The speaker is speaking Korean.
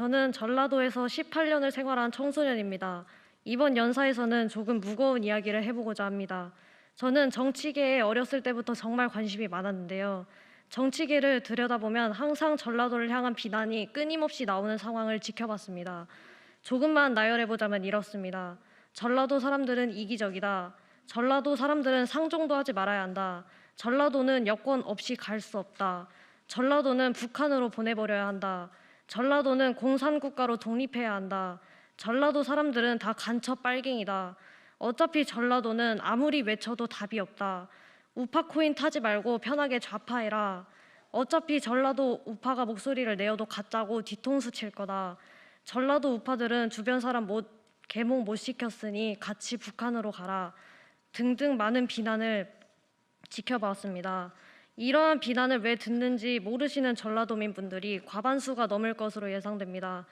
저는 전라도에서 18년을 생활한 청소년입니다. 이번 연사에서는 조금 무거운 이야기를 해보고자 합니다. 저는 정치계에 어렸을 때부터 정말 관심이 많았는데요. 정치계를 들여다보면 항상 전라도를 향한 비난이 끊임없이 나오는 상황을 지켜봤습니다. 조금만 나열해보자면 이렇습니다. 전라도 사람들은 이기적이다. 전라도 사람들은 상종도 하지 말아야 한다. 전라도는 여권 없이 갈 수 없다. 전라도는 북한으로 보내버려야 한다. 전라도는 공산국가로 독립해야 한다. 전라도 사람들은 다 간첩 빨갱이다. 어차피 전라도는 아무리 외쳐도 답이 없다. 우파 코인 타지 말고 편하게 좌파해라. 어차피 전라도 우파가 목소리를 내어도 가짜고 뒤통수 칠 거다. 전라도 우파들은 주변 사람 못 개몽 못 시켰으니 같이 북한으로 가라. 등등 많은 비난을 지켜봤습니다. 이러한 비난을 왜 듣는지 모르시는 전라도민 분들이 과반수가 넘을 것으로 예상됩니다.